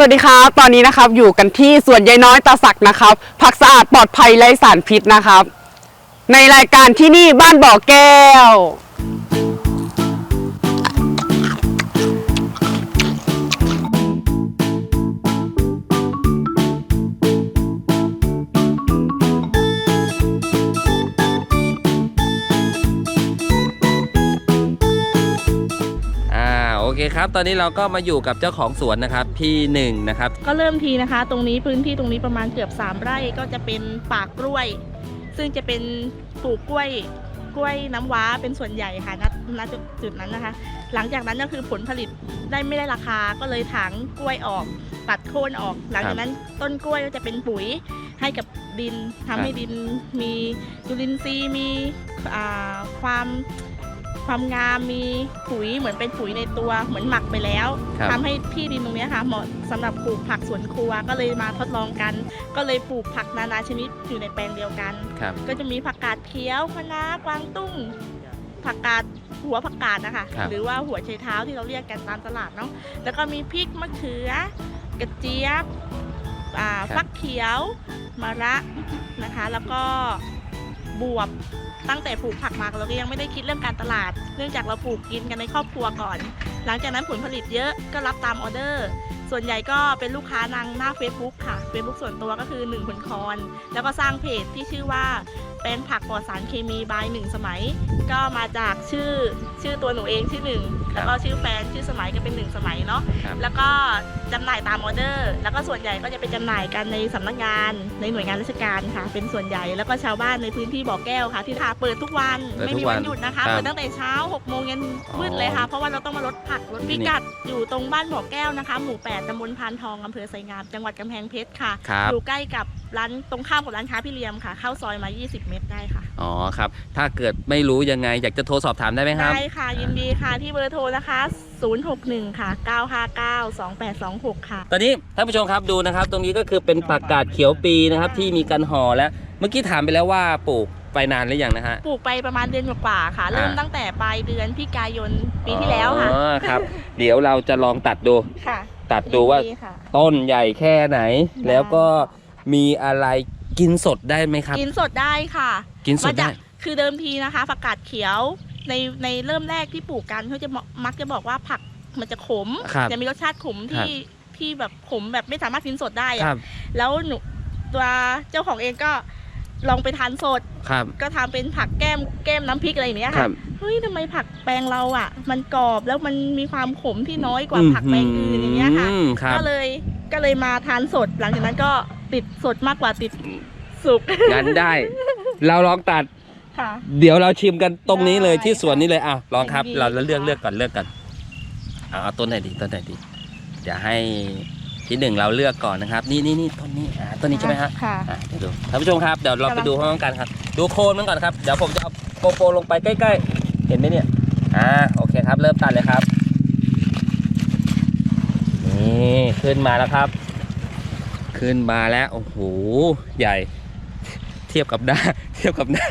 วัสดีครับ ตอนนี้นะครับอยู่กันที่สวนยายน้อยตาสักนะครับ ผักสะอาดปลอดภัยไร้สารพิษนะครับ ในรายการที่นี่บ้านบ่อแก้ว คครับ ตอนนี้เราก็มาอยู่กับเจ้าของสวนนะครับพี่หนึ่งนะครับ ก็เริ่มทีนะคะ ตรงนี้พื้นที่ตรงนี้ประมาณเกือบ 3 ไร่ก็จะเป็นป่ากล้วย ซึ่งจะเป็นปลูกกล้วยกล้วยน้ำว้าเป็นส่วนใหญ่ค่ะณณจุดจุดนั้นนะคะ หลังจากนั้นก็คือผลผลิตได้ไม่ได้ราคาก็เลยถางกล้วยออกตัดโค่นออก หลังจากนั้นต้นกล้วยก็จะเป็นปุ๋ยให้กับดินทำให้ดินมีจุลินทรีย์มีอ่าความ ความงามมีปุ๋ยเหมือนเป็นปุ๋ยในตัวเหมือนหมักไปแล้วครับ ทำให้ที่ดินตรงเนี้ยค่ะเหมาะสำหรับปลูกผักสวนครัวก็เลยมาทดลองกัน ก็เลยปลูกผักนานาชนิดอยู่ในแปลงเดียวกัน ครับ ก็จะมีผักกาดเขียวคะน้ากวางตุ้ง ผักกาดหัวผักกาดนะคะครับ หรือว่าหัวไชเท้าที่เราเรียกกันตามตลาดเนาะแล้วก็มีพริกมะเขือกระเจี๊ยบอ่าฟักเขียวมะระนะคะ แล้วก็บวบ ตั้งแต่ปลูกผักมาเราก็ยังไม่ได้คิดเรื่องการตลาด เนื่องจากเราปลูกกินกันในครอบครัวก่อน หลังจากนั้นผลผลิตเยอะก็รับตามออเดอร์ ส่วนใหญ่ก็เป็นลูกค้านางหน้า Facebook ค่ะ Facebook ส่วนตัวก็คือ1ผลคอน แล้วก็สร้างเพจที่ชื่อว่า แปลงผักปลอดสารเคมีบายหนึ่งสมัย ก็มาจากชื่อชื่อตัวหนูเองชื่อหนึ่งแล้วก็ชื่อแฟนชื่อสมัยก็เป็นหนึ่งสมัยเนาะครับ แล้วก็จำหน่ายตามออเดอร์ แล้วก็ส่วนใหญ่ก็จะไปจำหน่ายกันในสำนักงานในหน่วยงานราชการค่ะ เป็นส่วนใหญ่แล้วก็ชาวบ้านในพื้นที่บ่อแก้วค่ะ ที่ทาเปิดทุกวันเปิดไม่ทุมีกวัวันนหยุดนะคะครับเปิดตั้งแต่เช้า6โมงเย็นมืดเลยค่ะ เพราะว่าเราต้องมาลดผักลดพิกัดอยู่ตรงบ้านบ่อแก้วนะคะ หมู่ 8ตำบลพานทองอำเภอไซงามจังหวัดกำแพงเพชรค่ะ ครับ อยู่ใกล้กับ ร้านตรงข้ามกับร้านค้าพี่เลียมค่ะ เข้าซอยมา 20 เมตรได้ค่ะ อ๋อครับ ถ้าเกิดไม่รู้ยังไงอยากจะโทรสอบถามได้ไหมครับได้ค่ะ ยินดีค่ะที่เบอร์โทรนะคะ 061 ค่ะ 959 2826 ค่ะ ตอนนี้ท่านผู้ชมครับดูนะครับ ตรงนี้ก็คือเป็นผักกาดเขียวปีนะครับที่มีการห่อแล้ว เมื่อกี้ถามไปแล้วว่าปลูกไปนานหรือยังนะฮะ ปลูกไปประมาณเดือนกว่าๆค่ะ เริ่มอ่าตั้งแต่ปลายเดือนพฤศจิกายนปีที่แล้วค่ะ อ๋อครับ เดี๋ยวเราจะลองตัดดู ค่ะตัดดูว่ายินค่ะ ต้นใหญ่แค่ไหนได้แล้วก็ มีอะไรกินสดได้ไหมครับ กินสดได้ค่ะกินสดมาจาได้กคือเดิมทีนะคะผักกาดเขียวในในเริ่มแรกที่ปลูกกันเขาจะบอกมักจะบอกว่าผักมันจะขมครับจะมีรสชาติขมที่ที่แบบขมแบบไม่สามารถกินสดได้คอะรับแล้วหนูตัวเจ้าของเองก็ลองไปทานสดครับ ก็ทำเป็นผักแก้มแก้มน้ำพริกอะไรอย่างเงี้ยครัค่ะบเฮ้ยทำไมผักแปลงเราอะ มันกรอบแล้วมันมีความขมที่น้อยกว่าผักแปลงอื่นอย่างเงี้ยค่ะอืมครับก็เลยก็เลยมาทานสดหลังจากนั้นก็ ติดสดมากกว่าติดสุกงั้นได้ เราลองตัด ค่ะ เดี๋ยวเราชิมกันตรงนี้เลยได้ที่สวนนี้เลยอะลองครับ ยินดีเราเลือกค่ะ เลือกก่อนเลือกก่อนเอาเอาต้นไหนดีต้นไหนดีเดี๋ยวให้ที่หนึ่งเราเลือกก่อนนะครับ นี่นี่นี่ต้นนี้อ่าต้นนี้ใช่ไหมฮะค่ะ อะเดี๋ยวดูท่านผู้ชมครับเดี๋ยวเราไปกำลังดูพร้อมกันครับ ดูโคนมันก่อนครับเดี๋ยวผมจะเอาโกโปรลงไปใกล้ๆ เห็นไหมเนี่ยอ่าโอเคครับ เริ่มตัดเลยครับนี่ขึ้นมาแล้วครับ ขึ้นมาแล้ว โอ้โห ใหญ่ เทียบกับหน้า เทียบกับหน้า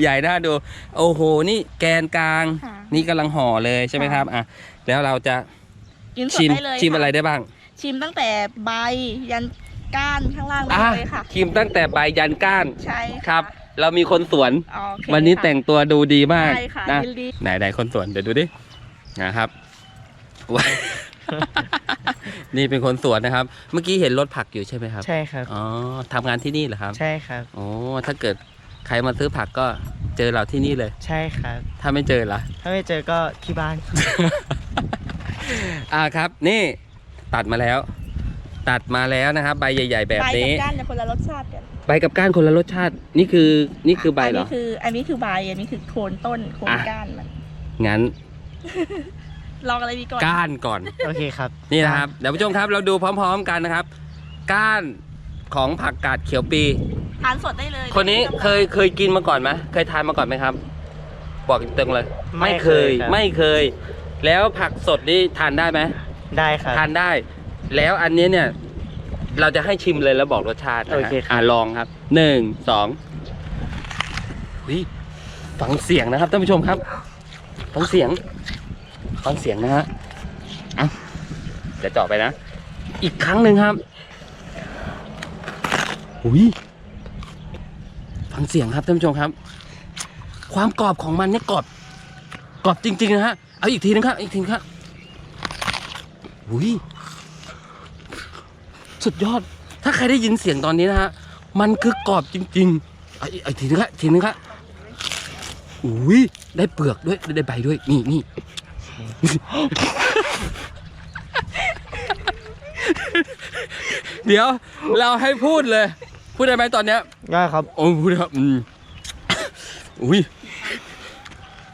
ใหญ่หน้าดู โอ้โห นี่แกนกลาง ค่ะ นี่กำลังห่อเลยใช่ไหมครับอะแล้วเราจะกินสดชิมได้เลยชิมค่อะไรได้บ้าง ชิมตั้งแต่ใบยันก้านข้างล่างได้อะเลยค่ะ ชิมตั้งแต่ใบยันก้านใช่ะครับ เรามีคนสวน โอเควันนี้ค่ะ แต่งตัวดูดีมากใช่ค่ะนะยินดี ไหนไหนคนสวนเดี๋ยวดูดินะครับว้าย นี่เป็นคนสวนนะครับ เมื่อกี้เห็นรถผักอยู่ใช่ไหมครับ ใช่ครับ อ๋อทำงานที่นี่เหรอครับ ใช่ครับ โอ้ถ้าเกิดใครมาซื้อผักก็เจอเราที่นี่เลย ใช่ครับ ถ้าถ้าไม่เจอล่ะ ถ้าไม่เจอก็ที่บ้าน อ่าครับ นี่ตัดมาแล้ว ตัดมาแล้วนะครับ ใบใหญ่ ๆ แบบใบนี้กับก้านจะคนละรสชาติกัน ใบกับก้านคนละรสชาติ นี่คือ นี่คือใบเหรอนนี้คือ อันนี้คือใบ อันนี้คือโคนต้น โคนอะก้านมัน งั้น ลองอะไรดีก่อน ก้านก่อน โอเคครับนี่นะครับเดี๋ยวผู้ชมครับเราดูพร้อม ๆ กันนะครับ ก้านของผักกาดเขียวปี ทานสดได้เลยคนนี้เคยเคยกินมาก่อนไหมเคยทานมาก่อนไหมครับ บอกตรงเลย ไม่เคยครับไม่เคย แล้วผักสดนี่ทานได้ไหมได้ครับ ทานได้ แล้วอันนี้เนี่ย เราจะให้ชิมเลยแล้วบอกรสชาตินะฮะโอเคครับ อะลองครับหนึ่งสองวิฟังเสียงนะครับท่านผู้ชมครับฟังเสียง ฟังเสียงนะฮะอะจะเจาะไปนะ อีกครั้งหนึ่งครับอุ้ยฟังเสียงครับท่านผู้ชมครับ ความกรอบของมันเนี่ยกรอบกรอบจริงๆนะฮะเอาอีกทีนึงครับอีกทีนึงครับอุ้ยสุดยอด ถ้าใครได้ยินเสียงตอนนี้นะฮะมันคือกรอบจริงๆเอาอีกเอาอีกทีนึงครับอีกทีนึงครับอุ้ยได้เปลือกด้วยได้ใบด้วยนี่นี่ เดี๋ยวเราให้พูดเลย พูดได้ไหมตอนเนี้ย ได้ครับ โอ้พูดครับอืมอุ้ย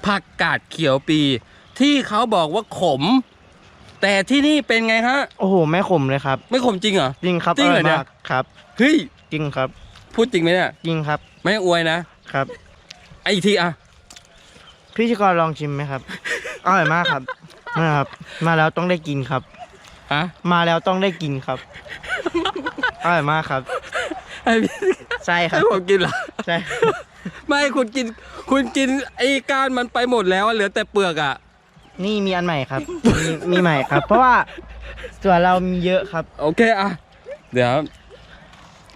ผักกาดเขียวปี ที่เขาบอกว่าขม แต่ที่นี่เป็นไงฮะ โอ้โหไม่ขมเลยครับ ไม่ขมจริงเหรอ จริงครับจริงเหรอร่เนี่ยมากครับ เฮ้ย จริงครับ พูดจริงไหมเนี่ย จริงครับไม่อวยนะครับ ไอะอีกทีอะ พี่ชิกรลองชิมไหมครับ อร่อยมากครับนะครับ มาแล้วต้องได้กินครับ ฮะมาแล้วต้องได้กินครับอร่อยมากครับให้พี่ใช่ครัให้บผมกินเหรอ ใช่ไม่คุณกิน คุณกินไอ้ก้านมันไปหมดแล้วอะเหลือแต่เปลือกอะ นี่มีอันใหม่ครับมีมีใหม่ครับ เพราะว่าส่วนเรามีเยอะครับ โอเคอะ เดี๋ยว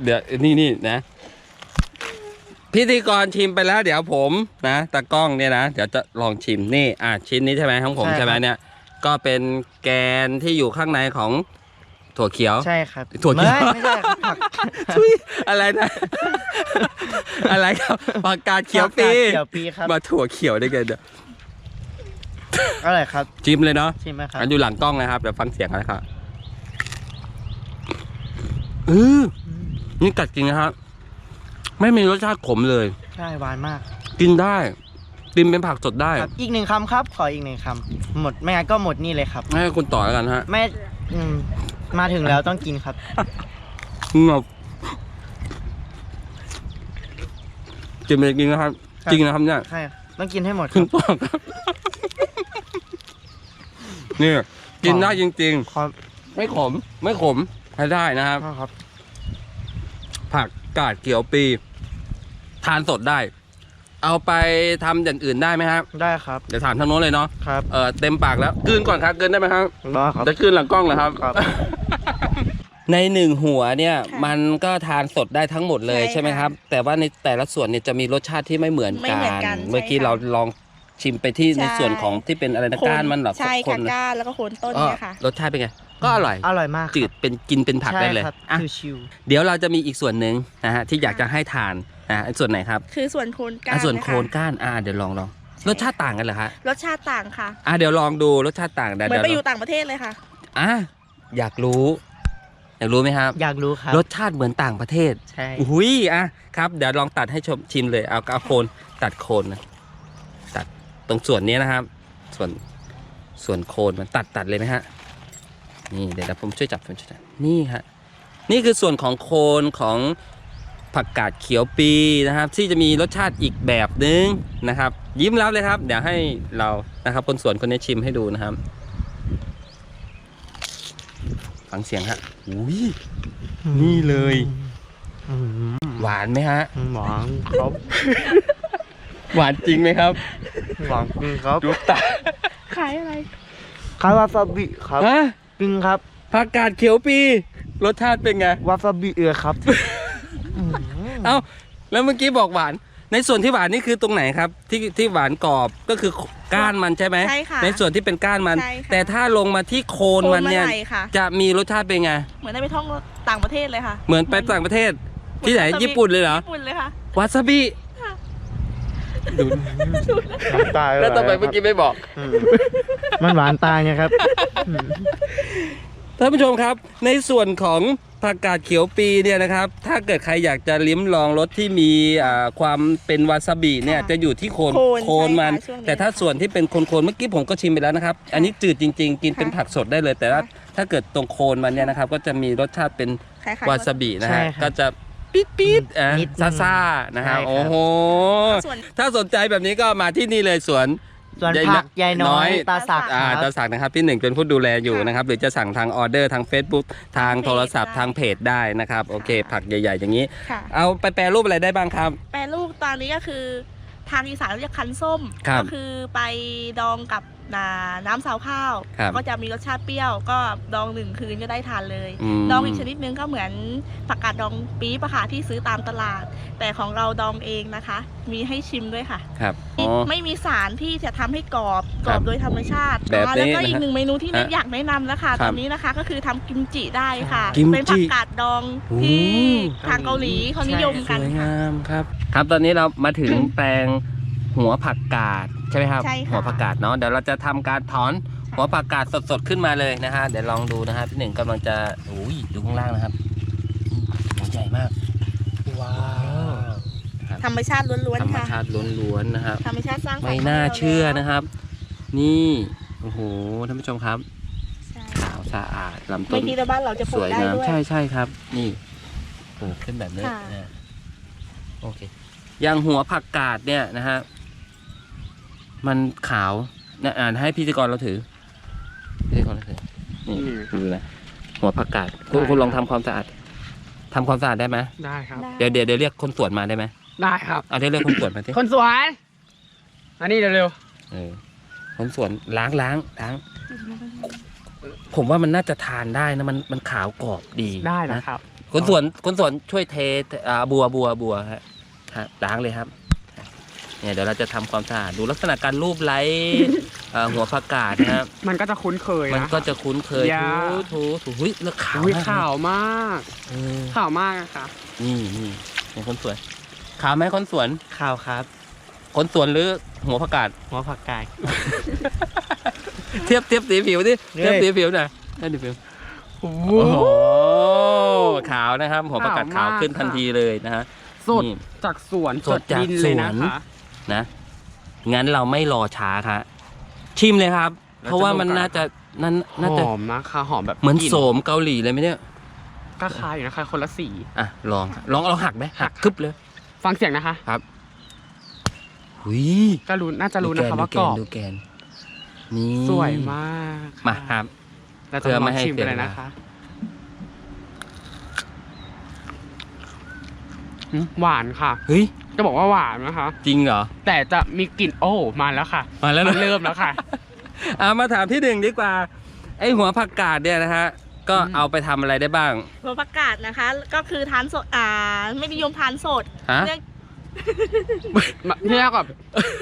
เดี๋ยวนี่นี่นะ พิธีกรชิมไปแล้วเดี๋ยวผมนะตากล้องเนี่ยนะเดี๋ยวจะลองชิมนี่อะชิ้นนี้ใช่ไหมของผมใช่ใช่ไหมครับเนี่ย ก็เป็นแกนที่อยู่ข้างในของถั่วเขียว ใช่ครับถั่วเขียว ไม่ไม่ใช่ครับผักทุยอะไรนะ อะไรครับปากกาดเขียวปีผักกาดเขียวปีครับมาถั่วเขียวได้ไงเดี๋ยวอร่อยครับชิมเลยเนาะ ชิมไหมครับอันอยู่หลังกล้องนะครับเดี๋ยวฟังเสียงกันนะครับเออนี่กัดจริงนะครับ ไม่มีรสชาติขมเลย ใช่หวานมากกินได้กินเป็นผักสดได้ครับอีกหนึ่งคำครับ ขออีกหนึ่งคำหมดไม่งั้นก็หมดนี่เลยครับ ให้คุณต่อแล้วกันฮะไม่อืมมาถึงแล้วต้องกินครับงบกินไปกินนะครับครับจริงนะครับเนี่ยใช่ต้องกินให้หมดคคุรัณบต่อครับนี่กินได้จริง ครับๆ ไม่ขม ไม่ขมใช้ได้นะครับ ครับ ผักกาดเขียวปี ทานสดได้ เอาไปทำอย่างอื่นได้ไหมครับได้ครับ เดี๋ยวถามทางโน้นเลยเนาะครับเออเต็มปากแล้วกลืนก่อนครับกลืนได้ไหมครับได้ครับ จะกลืนหลังกล้องเหรอครับ ครับ ในหนึ่งหัวเนี่ยค่ะมันก็ทานสดได้ทั้งหมดเลยใช่ใช่ไหมครับ แต่ว่าในแต่ละส่วนเนี่ยจะมีรสชาติที่ไม่เหมือนไม่กัเหมือนนกันเมื่อกี้ใช่ค่ะเราลองชิมไปที่ใช่ในส่วนของที่เป็นอะไรนะก้านมันเหรอใช่คค่ะนๆนะก้านแล้วก็โคนต้นอ้อเนี่ยค่ะ รสชาติเป็นไงก็อร่อย อร่อยมากครับจืดเป็นกินเป็นผักได้เลยใช่ครับอะชิวเดี๋ยวเราจะมีอีกส่วนหนึ่งนะฮะที่อยากจะให้ทาน นะฮะส่วนไหนครับคือส่วนโคนก้าอะนส่วนนะะโคนก้านอ่าเดี๋ยวลองลองรสชาติต่างกันเหรอฮะรสชาติต่างค่ะอะเดี๋ยวลองดูรสชาติต่างเดี๋ยวเหมือนไปอเดี๋ยวยู่ต่างประเทศเลยค่ะอะอยากรู้ อยากรู้ไหมครับๆอยากรู้ครับ รสชาติเหมือนต่างประเทศใช่อุ้ยอะครับ เดี๋ยวลองตัดให้ชมชิมเลยเอาเอาโคนตัดโคนนะตัดตรงส่วนนี้นะครับ ส่วนส่วนโคนมันตัดตัดเลยไหมฮะนี่เดี๋ยวเดี๋ยวผมช่วยจับผมช่วยจับนี่ฮะนี่คือส่วนของโคนของ ผักกาดเขียวปีนะครับ ที่จะมีรสชาติอีกแบบนึงนะครับ ยิ้มรับเลยครับ เดี๋ยวให้เรานะครับ คนสวนคนนี้ชิมให้ดูนะครับ ฟังเสียงฮะอุ้ยนี่เลยอืมหวานไหมฮะ หวานครับ หวานจริงไหมครับ หวานจริงครับดูตาขายอะไรคายวาซาบิครับฮะจริงครับผักกาดเขียวปี รสชาติเป็นไง วาซาบิเอือครับอืม เอ้าแล้วเมื่อกี้บอกหวาน ในส่วนที่หวานนี่คือตรงไหนครับ ที่ที่หวานกรอบก็คือก้านมันใช่ไหมใช่ค่ะในส่วนที่เป็นก้านมัน ใช่ค่ะแต่ถ้าลงมาที่โคนมันเนี่ยโคไหล่ค่ะ จะมีรสชาติเป็นไง เหมือนได้ไปท่องต่างประเทศเลยค่ะเหมือนไปต่างประเทศ ที่ไหนเหมือญี่ปุ่นเลยเหรอญี่ปุ่นเลยค่ะ วาซาบิดูน้ำตาแล้วทำไมเมื่อกี้ไม่บอกอืมมันหวานตายไงครับอืม ท่านผู้ชมครับ ในส่วนของผักกาดเขียวปีเนี่ยนะครับ ถ้าเกิดใครอยากจะลิ้มลองรสที่มีอ่าความเป็นวาซาบิเนี่ยค่ะจะอยู่ที่โคนโคนนมัน ใช่ค่ะช่วงนี้แต่ถ้าส่วนที่เป็นโคนๆเมื่อกี้ผมก็ชิมไปแล้วนะครับ อันนี้จืดจริง ๆ กินเป็นค่ะผักสดได้เลย แต่ว่าค่ะ ถ้าเกิดตรงโคนมันเนี่ยนะครับก็จะมีรสชาติเป็น คล้ายๆ วาซาบินะใช่ฮะครับก็จะปี๊ดปี๊ดๆอะนิดนึงซ่าซ่าๆนะฮะ ใช่ครับ โอ้โห ส่วน ถ้าสนใจแบบนี้ก็มาที่นี่เลยสวน ส่วนยายผักยายน้น้ออยย ตาสักอ่าครับจะสั่งนะครับพี่หนึ่งเป็นผู้ดูแลอยู่ค่ะนะครับ หรือจะสั่งทางออเดอร์ทาง Facebook ทางโทรศัพท์ได้ทางเพจได้นะครับ โอเคค่ะผักใหญ่ ๆ อย่างนี้ ค่ะ เอาไปแปรรูปอะไรได้บ้างครับ แปรรูปตอนนี้ก็คือ ทางอีสานเรียกคั้นส้ม ครับ ก็คือไปดองกับ น้ำน้ำซาวข้าว ครับก็จะมีรสชาติเปรี้ยว ก็ดองหนึ่งคืนก็ได้ทานเลยมดองอีกชนิดนึงก็เหมือนผักกาดดองปี๊บอะค่ะที่ซื้อตามตลาด แต่ของเราดองเองนะคะ มีให้ชิมด้วยค่ะ ครับ อ๋อ ไม่มีสารที่จะทำให้กรอบกครัรบอบโดยธรรมชาติแบบอ๋อนี้แล้วก็อีกนะฮะหนึ่งเมนูที่เน็ตฮะอยากแนะนำนะคะครัตบอนนี้นะคะก็คือทำกิมจิได้ค่ะกิมจิเป็นผักกาดดองโอ้ที่ทางเกาหลีเขานิยมสกันวยค่ะ งามครับ ครับตอนนี้เรามาถึง แปลง หัวผักกาดใช่ไหมครับ ใช่ค่ะ หัวผักกาดเนาะเดี๋ยวเราจะทำการถอนหัวผักกาดสดๆขึ้นมาเลยนะฮะเดี๋ยวลองดูนะฮะพี่หนึ่งกำลังจะอุ้ยดูข้างล่างนะครับอืมหัวใหญ่มากว้าวธรรมชาติล้วนธรรๆมค่ะ ชาติล้วนๆนะครับ ธรรมชาติสร้างสรรค์ไม่น่าเชื่อนะครับ นี่โอ้โหท่านผู้ชมครับใช่ขาวสะอาดลำต้ไม่นคิดว่าบ้านเราจะปสลูกวยได้งามด้วย ใช่ใช่ครับ นี่ปลูกขึ้นแบบนี้ค่ะอ่าโอเคอย่างหัวผักกาดเนี่ยนะฮะ มันขาวนะอ่านให้พิธีกรเราถือพิธีกรเราถือนี่ ดูนะหัวผักกาดคุณคุณลองทำความสะอาดทำความสะอาดได้ไหมได้ครับ เดี๋ยวเดี๋ยวเดี๋ยวเรียกคนสวนมาได้ไหมได้ครับ เอาเดี๋ยวเรียกคนสวนมาสิคนสวยอันนี้เร็วเออคนสวนล้างล้างล้าง ผมว่ามันน่าจะทานได้นะมันมันขาวกรอบดีๆได้นะนะครับ คนสวนคนสวนช่วยเทอ่าบัวบัวบัวฮะฮะล้างเลยครับ เนี่ยเดี๋ยวเราจะทำความสะอาดดูลักษณะการรูปไล้เอ่อหัวผักกาดนะครับมันก็จะคุ้นเคยมันนะก็จะคุ้นเคยยาถูถูถูเฮ้ยแล้วขาวอุ้ยมากขาวมากเออขาวมากอะค่ะนี่นี่เนี่ยคนสวนขาวไหมคนสวนข้าวครับ คนสวนหรือหัวผักกาดหัวผักกาดเทียบเทียบสีผิวดิเฮ้ยเทียบสีผิวหน่อยให้ดูผิวโอ้โอ้โหขาวนะครับหัวผักกาดขาวขาวมากขึ้นทันทีเลยนะฮะสดนี่จากสวนสดจากดินเลยนะสวนคะ นะ งั้นเราไม่รอช้าครับชิมเลยครับเราจะเพราะว่ามันบอกก่อนน่าจะนั่นน่าหจะอมนะคะหอมแบบเหมือนกลิ่โสมเกาหลีเลยไหมเนี่ยก็คล้ายอยู่นะคะคนละสีอะลองลองเราหักไหมหักคึบเลย ฟังเสียงนะคะหุยก็รู้น่าจะรู้นะคะว่ากรอบดูแกนนี่สวยมากมาครับเราเพื่จะอลไม่องให้ชิมเสีไปยเลยเวลานะคะอืมหวานค่ะเฮ้ย จะบอกว่าหวานนะคะ จริงเหรอ แต่จะมีกลิ่นโอ้มาแล้วค่ะมาแล้วมันะ นเริ่มแล้วค่ะเอามาถามที่หนึ่งดีกว่า ไอหัวผักกาดเนี่ยนะฮะ ก็อืม เอาไปทำอะไรได้บ้าง หัวผักกาดนะคะ ก็คือทานสดอ่าไม่นิยมทานสดฮะ เนื่องเรียกแบบ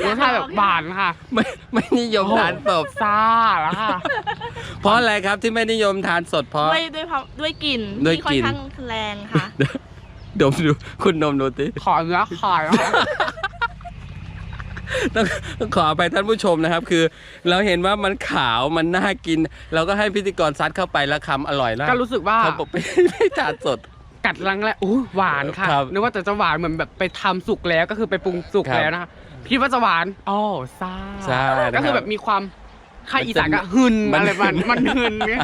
รสชาติแบบหวานค่ะไม่ไม่นิยมทานศพซ่าแล้วค่ะ เพราะอะไรครับที่ไม่นิยมทานสดเพราะ ด้วยด้วยเพราะด้วยกลิ่นด้วยที่ค่อกลิ่น นข้างแรงค่ะ ดมดู คุณนมดูสิขอเนื้อขายนะคะต้องต้องขอไปท่านผู้ชมนะครับ คือ เราเห็นว่ามันขาวมันน่ากิน เราก็ให้พิธีกรซัดเข้าไปแล้วคำอร่อยนะก็รู้สึกว่าเขาบอกไม่ไม่ทานสดกัดรังแล้วอู้หวานค่ะครับนึกว่าแต่จะหวานเหมือนแบบไปทำสุกแล้วก็คือไปปรุงสุกครับแล้วนะคะพี่ว่าจะหวานอ๋อซ่าซ่านะครับก็คือแบบมีความ ค่าอีสานก็มันจะหึนมัน อะไรมันมันหึนเนี่ย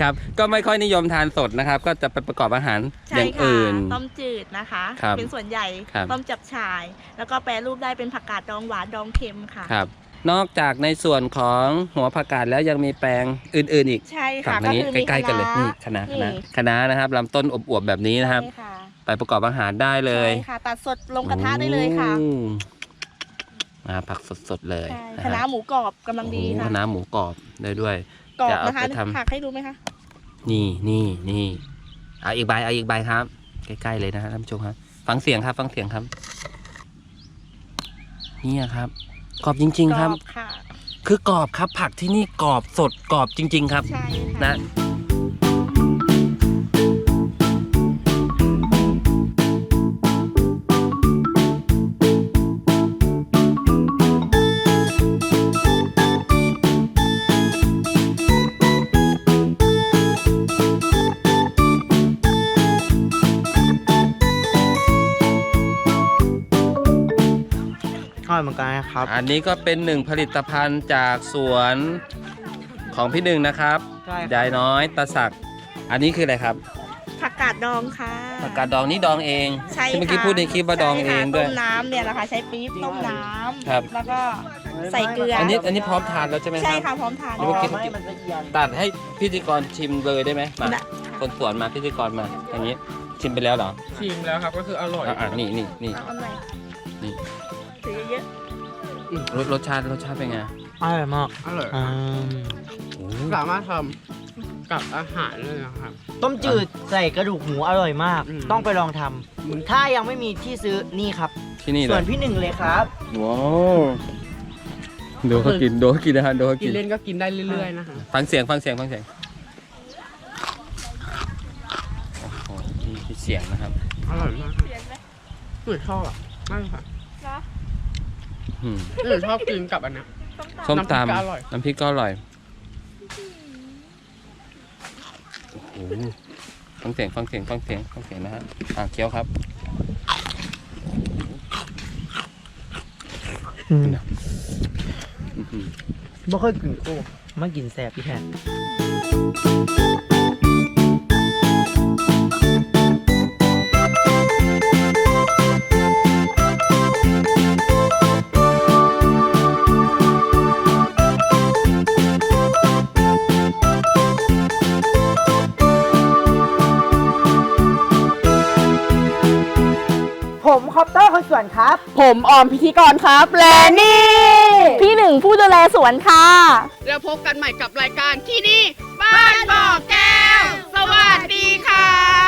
ครับ ก็ไม่ค่อยนิยมทานสดนะครับ ก็จะไปประกอบอาหารอใช่ย่างค่ะอื่น ต้มจืดนะคะ ครับเป็นส่วนใหญ่ครับ ต้มจับฉ่าย แล้วก็แปรรูปได้เป็นผักกาดดองหวานดองเค็มค่ะ ครับ นอกจากในส่วนของหัวผักกาดแล้วยังมีแปลงอื่น ๆ อีกใช่ฝั่ค่ะงนี้ก็คือมีใกล้ๆกันเลยนี่คณะคณะคณะนะครับลำต้นอวบๆแบบนี้นะครับ ใช่ค่ะไปประกอบอาหารได้เลยใช่ค่ะตัดสดลงกระทะได้เลยค่ะโอ้มาผักสดๆเลยใช่นะคณะฮะหมูกรอบกำลังดีโอ้ค่ะน้ำหมูกรอบได้ด้วยกรอบจะเอานะคะไปทำหักให้ดูไหมคะนี่นี่นี่เอาอีกใบเอาอีกใบครับ ใกล้ๆเลยนะฮะท่านผู้ชมครับ ฟังเสียงครับ ฟังเสียงครับเนี่ยครับกรอบจริง ๆ ครับกรอบค่ะคือกรอบครับ ผักที่นี่กรอบสดกรอบจริง ๆ ครับใช่ค่ะนะ อร่อยเหมือนกันนะครับ อันนี้ก็เป็นหนึ่งผลิตภัณฑ์จากสวนของพี่หนึ่งนะครับใช่ยายน้อยตาศักดิ์อันนี้คืออะไรครับผักกาดดองค่ะ ผักกาดดองนี่ดองเองใช่ที่เมื่อกี้ค่ะพูดในคลิปว่าดองเองใช่ค่ะด้วยต้มน้ำเนี่ยนะคะใช้ปี๊บต้มน้ำครับ แล้วก็ใส่เกลืออัอันนี้อันนี้พร้อมทานแล้วใช่ไหมคใช่รับ ค่ะพร้อมทานเมื่อกี้ค่ะมันละเอียดตัดให้พิธีกรชิมเลยได้ไหมมาได้คนสวนมาพิธีกรมาอย่างนี้ชิมไปแล้วเหรอชิมแล้วครับก็คืออร่อย อะอะนี่นี่นี่เอาอันไหนนี่ถื อเยอะรสรสชาติรสชาติเป็นไงอร่อยมากอร่อยอืมโอ้สามารถทำกับอาหารเลยนะครับ ต้มจืดใส่กระดูกหมูอร่อยมาก อืม ต้องไปลองทำถ้ายังไม่มีที่ซื้อนี่ครับ ที่นี่เลส่วนยพี่หนึ่งเลยครับว้าวดูเขากินดูเขากินนะฮะดูเขากิกินนเล่นก็กินได้เรื่อยๆนะคะฟังเสียงฟังเสียงฟังเสียงโอ้โหมีเสียงนะครับ อร่อยมากเปลี่ยนไหมหนูชอบอะมากค่ะ เหรอ อืมหนูชอบกินกับอันเนี้ย ส้มตำส้มตน้ำพริกก็อร่อยำน้ำพริกก็อร่อยโอ้โหฟังเสียงฟังเสียงฟังเสียงฟังเสียงนะฮะอะเคี้ยวครับ อืมอื้อหือ บ่เคยกินโอ้มากินแซ่บพี่แทน ร์คนสวนครับ ผมออมพิธีกรครับ และนี่ พี่หนึ่งผู้ดูแลสวนค่ะ แล้วพบกันใหม่กับรายการที่นี่ บ้านบ่อแก้ว สวัสดีค่ะ